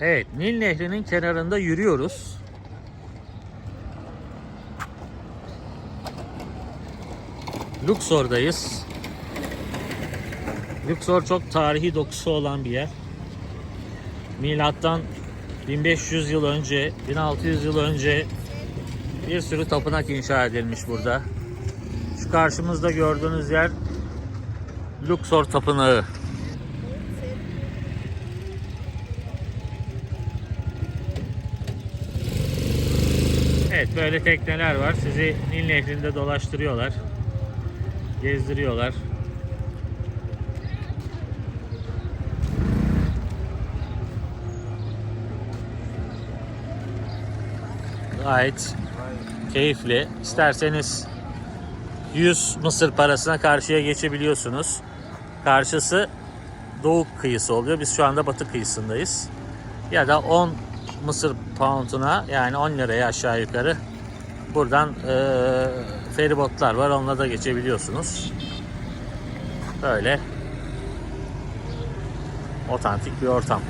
Evet, Nil Nehri'nin kenarında yürüyoruz. Luxor'dayız. Luxor çok tarihi dokusu olan bir yer. Milattan 1500 yıl önce, 1600 yıl önce bir sürü tapınak inşa edilmiş burada. Şu karşımızda gördüğünüz yer Luxor Tapınağı. Evet böyle tekneler var. Sizi Nil Nehri'nde dolaştırıyorlar. Gezdiriyorlar. Gayet keyifli. İsterseniz 100 Mısır parasına karşıya geçebiliyorsunuz. Karşısı doğu kıyısı oluyor. Biz şu anda batı kıyısındayız. Ya da 10 Mısır pounduna yani 10 liraya aşağı yukarı buradan eee feribotlar var. Onunla da geçebiliyorsunuz. Böyle otantik bir ortam.